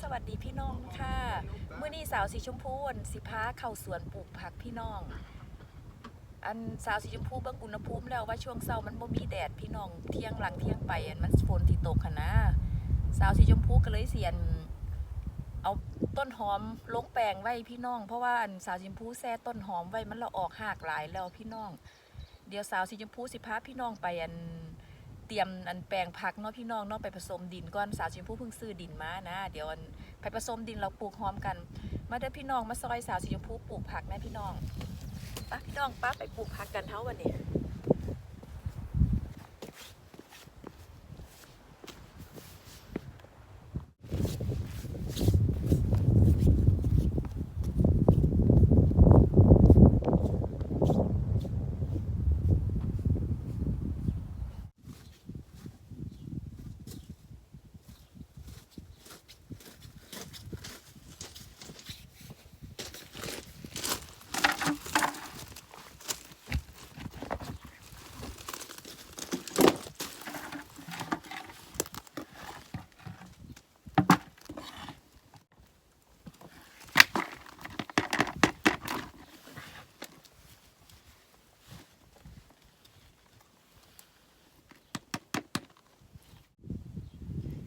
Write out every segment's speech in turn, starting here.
สวัสดีพี่น้องค่ะเมื่อนี้สาวสีชมพูสิพาเข้าสวนปลูกผักพี่น้อง อันสาวสีชมพูเบิ่งอุณหภูมิแล้วว่าช่วงเช้ามันบ่มีแดดพี่น้องเที่ยงหลังเที่ยงไปอันมันฝนที่ตกค่ะนะสาวสีชมพูก็เลยเสียน เอาต้นหอมลงแปลงไว้พี่น้อง เพราะว่าอันสาวสีชมพูแซ่ต้นหอมไว้มันละออกหากหลายแล้วพี่น้อง เดี๋ยวสาวสีชมพูสิพาพี่น้องไปอัน ตรียมอันแปลงผักเนาะพี่น้องเนาะไปผสมดินก่อนสาวชมพูเพิ่งซื้อดินมานะ เดี๋ยวอันไปผสมดินเราปลูกหอมกัน มาเด้อพี่น้องมาซอยสาวสีชมพูปลูกผักแม่พี่น้องป้าพี่น้องป้าไปปลูกผักกันเท่าวันนี้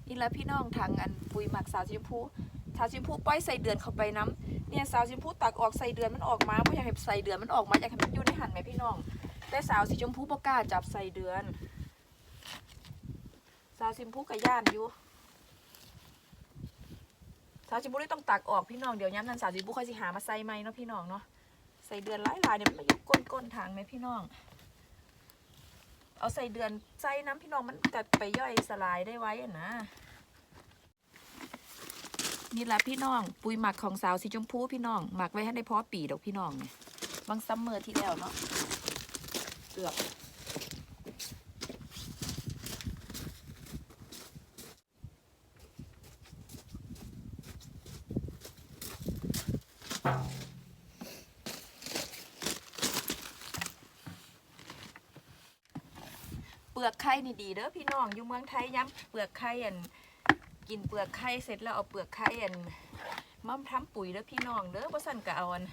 นี่แหละพี่น้องทางอันปุ๋ยหมักสาวชมพูสาวชมพูปล่อยใส่เดือนเข้าไปน้ำเนี่ยสาวชมพูตักออกใส่เดือนมันออกมาเพราะอยากให้ใส่เดือนมันออกมาอยากให้มันอยู่ในหันไหมพี่น้อง แต่สาวสีชมพูประกล้าจับใส่เดือน สาวชมพูกับย่านอยู่สาวชมพูได้ต้องตักออกพี่น้องเดี๋ยวย้ำนั้นสาวชมพูค่อยสิหามาใส่ไหมเนาะพี่น้องเนาะใส่เดือนหลายๆเนี่ยมันมาอยู่ก้นก้นๆทางไหมพี่น้อง เอาใส่เดือนใส่น้ำพี่น้องมันกัดไปย่อยสลายได้ไว้อะนะนี่แหละพี่น้อง ปุ๋ยหมักของสาวสีชมพูพี่น้องหมักไว้ให้ได้พอปีดอกพี่น้องเนี่ยบางซัมเมอร์ที่แล้วเนาะเกือบเปลือกไข่ นี่ดีเด้อพี่น้องอยู่เมืองไทยย้ำเปลือกไข่อันกินเปลือกไข่เสร็จแล้วเอาเปลือกไข่อันมาทำปุ๋ยเด้อพี่น้องเด้อบ่สั่นก็เอาอัน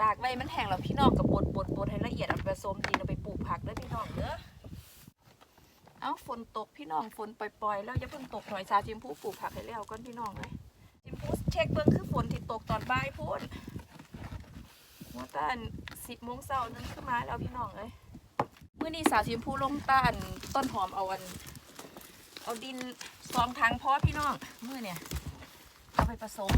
ตากไว้มันแห้งแล้วพี่น้องกับบดบดบดให้ละเอียดเอาไปผสมดินเอาไปปลูกผักเด้อพี่น้องเด้อเอ้าฝนตกพี่น้องฝนปล่อยๆแล้วอย่าเพิ่งตกหน่อยซาจิมพูปลูกผักให้แล้วก่อนพี่น้องเลยจิมพูเช็คเบิ่งคือฝนที่ตกตอนบ่ายพูนว่าตานสิบโมงเช้านึงขึ้นมาแล้วพี่น้องเลย อนี้สาวชิมพูลงต้านต้นหอมเอาอัน เอาดินสองทางพอพี่น้องมื่อเนี่ยเอาไปผสม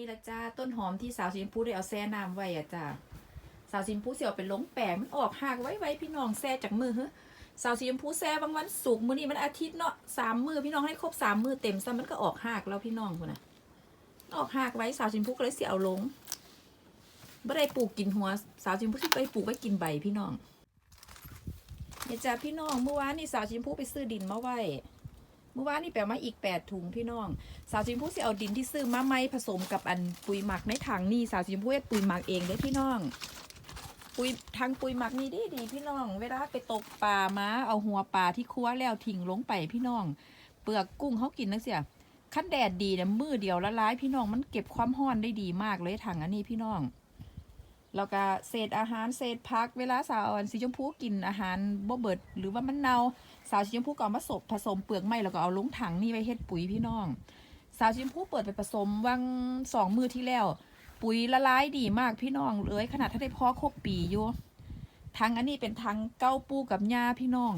นี่ละจ้าต้นหอมที่สาวชิมพูได้เอาแซ่น้ำไว้อะจ้าสาวชิมพูเสียวเป็นลงแปลงมันออกหากไว้ไว้พี่น้องแซ่จากมือเฮ้สาวชิมพูแซ่บางวันสุกมื้อนี้มันอาทิตย์เนาะสามมือพี่น้องให้ครบสามมือเต็มซะมันก็ออกหากแล้วพี่น้องคุณนะออกหากไว้สาวชิมพูก็เลยเสียเอาลงไม่ได้ปลูกกินหัว สาวชิมพูที่ไปปลูกไว้กินใบพี่น้องเนี่ยจ้าพี่น้องเมื่อวานนี่สาวชิมพูไปซื้อดินมาไว้ เมื่อวานนี่แปลมาอีกแปดถุงพี่น้อง สาวชิมพูสิเอาดินที่ซื้อมาไม่ผสมกับอันปุ๋ยหมักในถังนี่สาวชิมพูเฮ็ดปุ๋ยหมักเองเด้พี่น้อง ปุ๋ยทางปุ๋ยหมักนี่ดีดีพี่น้อง เวลาไปตกปลามาเอาหัวปลาที่คั่วแล้วทิ้งลงไปพี่น้อง เปลือกกุ้งเขากินนักเสียขั้นแดดดีเนี่ยมือเดียวละลายพี่น้องมันเก็บความร้อนได้ดีมากเลยถังอันนี้พี่น้องแล้วก็เศษอาหารเศษพัก เวลาสาวอันสีชมพูกินอาหารบ่เบิด หรือว่ามันเน่า สาวสีชมพูก็เอามาสบผสมเปลือกไม้แล้วก็เอาลงถังนี่ไว้เฮ็ดปุ๋ยพี่น้อง สาวสีชมพูเปิดไปผสมวังสองมือที่แล้ว ปุ๋ยละลายดีมากพี่น้องเลยขนาดถ้าได้พอครบปีอยู่ทางอันนี้เป็นทางเก้าปูกับยาพี่น้อง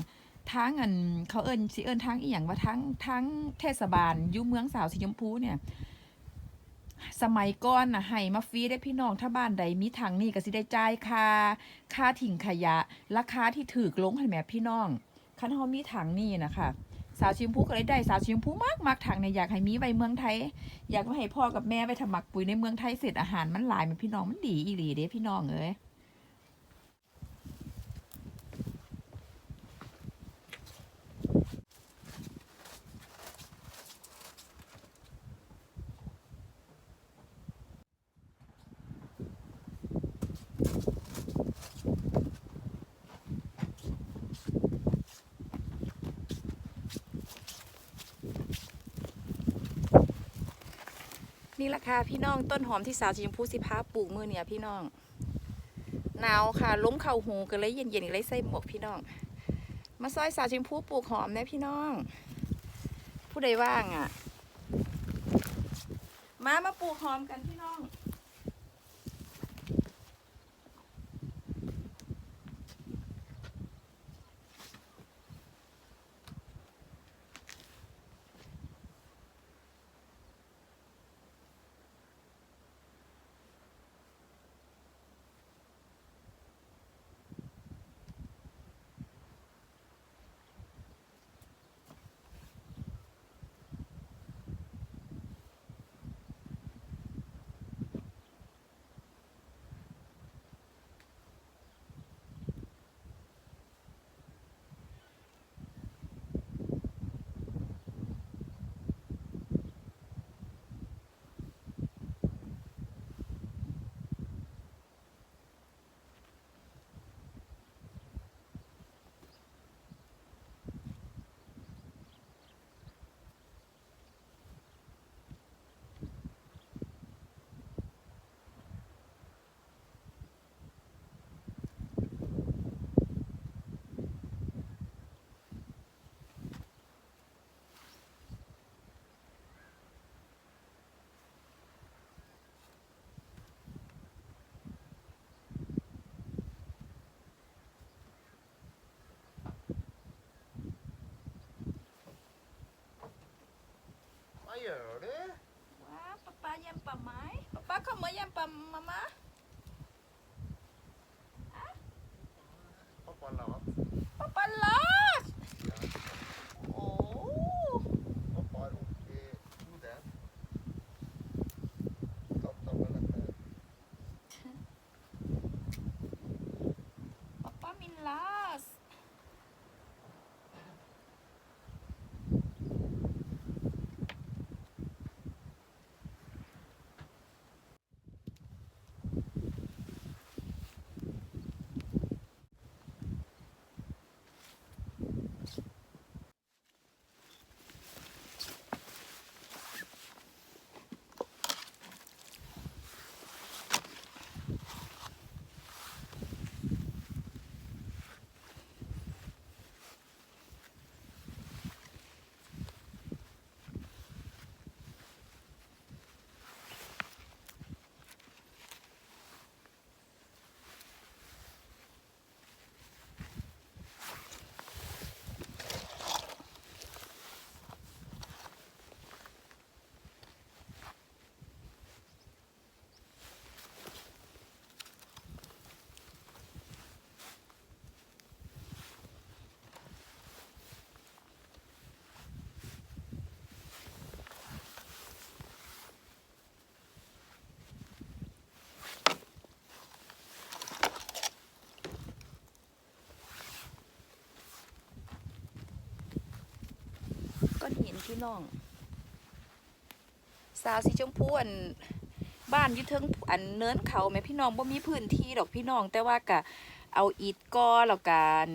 ทางอันเขาเอิญสิเอิญทางอีหยังว่าทางทางเทศบาลยุ่เมืองสาวสีชมพูเนี่ย สมัยก่อนนะให้มาฟรีได้พี่น้องถ้าบ้านใดมีถังนี่ก็สิได้จ่ายค่าค่าถิ่งขยะราคาที่ถูกลงให้แหมพี่น้อง คันเฮามีถังนี่นะคะสาวชิมพูก็เลยได้สาวชิมพูมากมากถังเนี่ยอยากให้มีไว้เมืองไทย อยากให้พ่อกับแม่ไปทำหมักปุ๋ยในเมืองไทยเสร็จอาหารมันหลายมันพี่น้องมันดีอีหลีเด้พี่น้องเอ้ย นี่ราคาพี่น้องต้นหอมที่สาวชิมพูสิพาปลูกมือเนี่ยพี่น้องหนาวค่ะล้มเข่าหูกันเลยเย็นๆอีกเลยใส่หมวกพี่น้อง มาซอยสาวชิมพูปลูกหอมนะพี่น้อง ผู้ใดว่างอะ มามาปลูกหอมกันพี่น้อง Vad gör du? ว้าป้าป้าเยี่ยมป่าไม้ป้าป้าเข้ามาเยี่ยมป่ามามา Pappa lat. ป้าป้าลอดโอ้ Pappa har ont i hodet. Tatt av med dette. ป้าป้ามินลาส Vad พี่น้อง สาวสีชมพูอันบ้านยู่เทิงอันเนินเขาแม่พี่น้องบ่มีพื้นที่ดอกพี่น้อง แต่ว่ากะเอาอิฐก่อแล้วกัน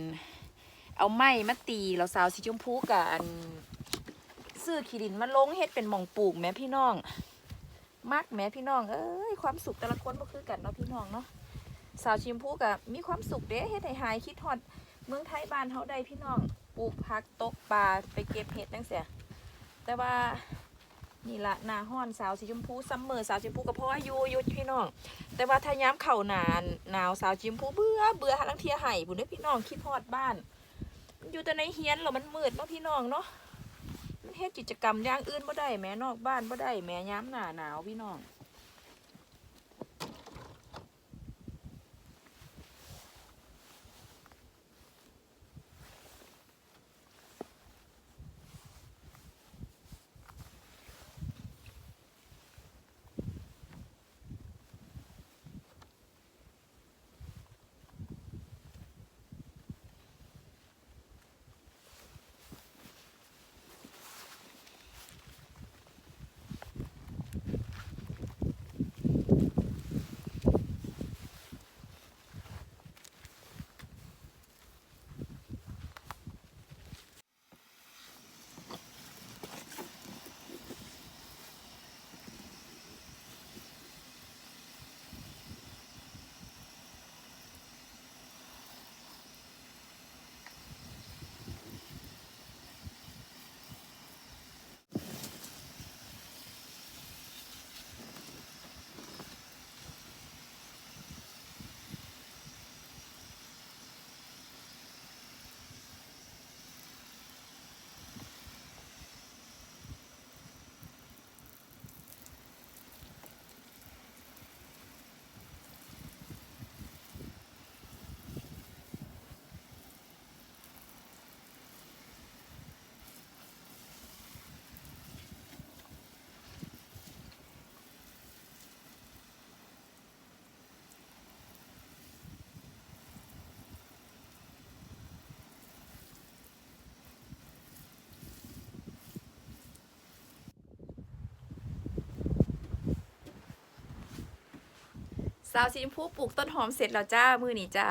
เอาไม้มาตีแล้วสาวสีชมพูกะอันซื้อขี้ดินมาลงเฮ็ดเป็นหม่องปลูกแม่พี่น้องมักแม่พี่น้องเอ้ยความสุขแต่ละคนบ่คือกันเนาะพี่น้องเนาะสาวชิมพูกะมีความสุขเด้เฮ็ดให้หายคิดฮอดเมืองไทยบ้านเฮาได้พี่น้องปลูกผักตกปลาไปเก็บเห็ดจังเสีย แต่ว่านี่ละหนาห้อนสาวสีชมพูซัมเมอร์สาวชมพูกับพ่ออายุอยุดพี่น้อง แต่ว่าถ้าย้ำเข่าหนานหนาวสาวชมพูเบื่อเบื่อหาลังเทียไห่บุญเด้พี่น้องคิดฮอดบ้าน อยู่แต่ในเฮียนหรอมันมืดเนาะพี่น้องเนาะมันเฮ็ดกิจกรรมอย่างอื่นบ่ได้แม่นอกบ้านบ่ได้แม่ย้ำหนาหนาวพี่น้อง สาวสีชมพูปลูกต้นหอมเสร็จแล้วจ้ามือนี้จ้า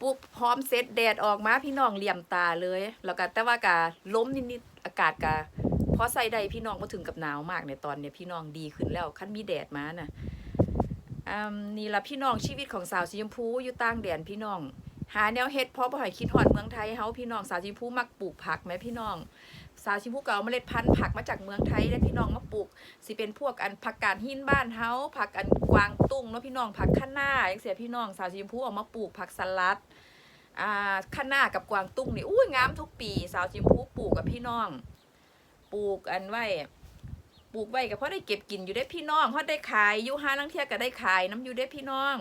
ปลูกหอมเสร็จแดดออกมาพี่น้องเหลี่ยมตาเลย แล้วก็แต่ว่ากาล้มนิดๆอากาศกาพอใส่ใดพี่น้องมาถึงกับหนาวมากในตอนเนี้ยพี่น้องดีขึ้นแล้วขั้นมีแดดมาน่ะอืมนี่ละพี่น้องชีวิตของสาวสีชมพูอยู่ต่างแดนพี่น้อง หาแนวเฮ็ดเพราะบ่ให้คิดฮอดเมืองไทยเฮาพี่น้องสาวสีชมพูมักปลูกผักแหมพี่น้อง สาวชิมพูก็เอาเมล็ดพันธุ์ผักมาจากเมืองไทยและพี่น้องมาปลูกสิเป็นพวกอันผักกาดหินบ้านเฮาผักอันกวางตุ้งเนาะพี่น้องผักคะน้าอย่างเสียพี่น้องสาวชิมพูเอามาปลูกผักสลัดอ่าคะน้ากับกวางตุ้งนี่อุ้ยงามทุกปี สาวชิมพูปลูกกับพี่น้องปลูกอันไว้ปลูกไว้ก็เพราะได้เก็บกินอยู่ได้พี่น้องเพราะได้ขายอยู่ห้าลังเทียก็ได้ขายน้ำอยู่ได้พี่น้อง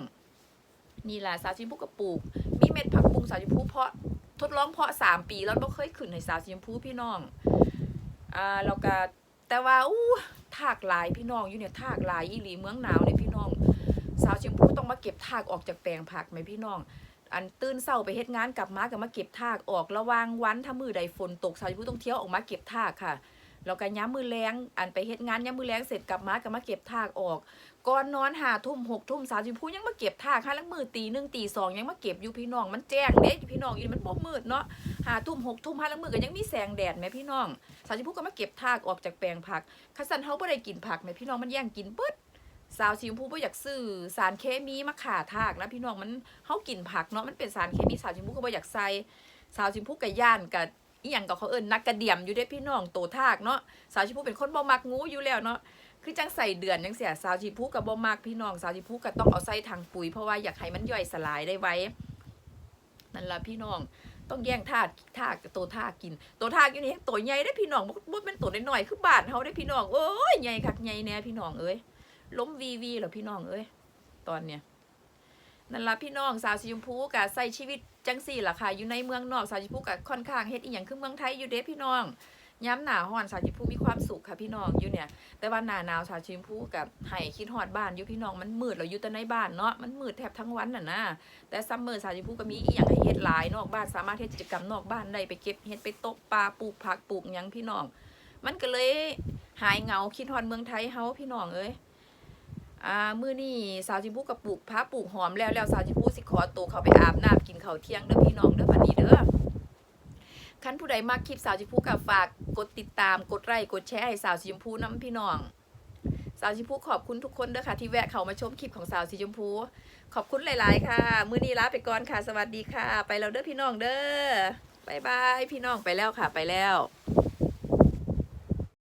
นี่แหละสาวชิมพูก็ปลูกาวชมพูเพาะทดลองเพาะสามปีแล้วบ่เคยขึ้นให้สาวชมพูพี่น้องอ่าแล้วก็แต่ว่าอู้ทากหลายพี่น้องอยู่เนี่ยทากหลายอีหลีเมืองหนาวเนี่ยพี่น้อง สาวชมพูต้องมาเก็บทากออกจากแปลงผักไหมพี่น้อง อันตื่นเศร้าไปเฮ็ดงานกลับมาก็มาเก็บทากออกระวางวันถ้ามือใดฝนตกสาวชมพูต้องเที่ยวออกมาเก็บทากค่ะแล้วก็ย้ำมือแรงอันไปเฮ็ดงานย้ำมือแรงเสร็จกลับมาก็มาเก็บทากออก ก่อนนอนหาทุ่มหกทุ่มสาวชมพูยังมาเก็บทากค่ะแล้วมือตีหนึ่งตีสองยังมาเก็บอยู่พี่น้องมันแจ้งเด้พี่น้องอีมันบ่มืดเนาะหาทุ่มหกทุ่มห้าแล้วมือก็ยังมีแสงแดดไหมพี่น้องสาวชิมพูก็มาเก็บทากออกจากแปลงผักคัสันเฮาบ่ได้กินผักแม่พี่น้องมันแย่งกินเบิดสาวชิมพูบ่อยากซื้อสารเคมีมาขาทากนะพี่น้องมันเฮากินผักเนาะมันเป็นสารเคมีสาวชิมพูก็บ่อยากใส่สาวชิมพูก็ย่านกับอีหยังกับเขาเอิ้นนักกระเดี่ยมอยู่เด้พี่น้องโตทากเนาะสาวชิมพูเป็นคนบ่มักงูอยู่แล้วเนาะ คือจังใส่เดือนจังเสียสาวชิมพูก็บ่มักพี่น้องสาวชิมพูก็ต้องเอาใส่ถังปุ๋ยเพราะว่าอยากให้มันย่อยสลายได้ไวนั่นล่ะพี่น้องต้องแย่งทากทากกับตัวทากกิน ตัวทากอยู่นี่ตัวใหญ่ได้พี่น้องบ่บ่เป็นตัวน้อยๆคือบานเฮาได้พี่น้องโอ้ยใหญ่คักใหญ่แน่พี่น้องเอ้ยล้มวีวีเหรอพี่น้องเอ้ยตอนเนี้ยนั่นล่ะพี่น้องสาวสีชมพูกะใส่ชีวิตจังสี่ล่ะค่ะอยู่ในเมืองนอกสาวสีชมพูกะค่อนข้างเฮ็ดอีหยังคือเมืองไทยอยู่เด้พี่น้อง ย้ำหนาฮ้อนสาวชิมพูมีความสุขค่ะพี่น้องอยู่เนี่ย แต่ว่าหนาหนาวสาวชิมพูกับไห้คิดฮอดบ้านอยู่พี่น้องมันมืดเราอยู่แต่ในบ้านเนาะมันมืดแทบทั้งวันน่ะนะแต่ซัมเมอร์สาวชิมพูก็มีอีหยังให้เฮ็ดหลายนอกบ้านสามารถเฮ็ดกิจกรรมนอกบ้านได้ไปเก็บเฮ็ดไปตกปลาปลูกผักปลูกยังพี่น้อง มันก็เลยหายเงาคิดฮอดเมืองไทยเฮาพี่น้องเอ้ยอ่ามื้อนี้สาวจิมพูกับปลูกผักปลูกหอมแล้วแล้วสาวจิมพูสิขอตัวเขาไปอาบน้ำกินข้าวเที่ยงเด้อพี่น้องเด้อบัดนี้เด้อ คันผู้ใดมักคลิปสาวชิมพูกับฝากกดติดตามกดไลค์กดแชร์ให้สาวสีชมพูน้ำพี่น้อง สาวสีชมพูขอบคุณทุกคนเด้อค่ะที่แวะเข้ามาชมคลิปของสาวสีชมพู ขอบคุณหลาย ๆ ค่ะ มือนี้ลาไปก่อนค่ะ สวัสดีค่ะ ไปแล้วเด้อพี่น้องเด้อบายบายพี่น้องไปแล้วค่ะไปแล้ว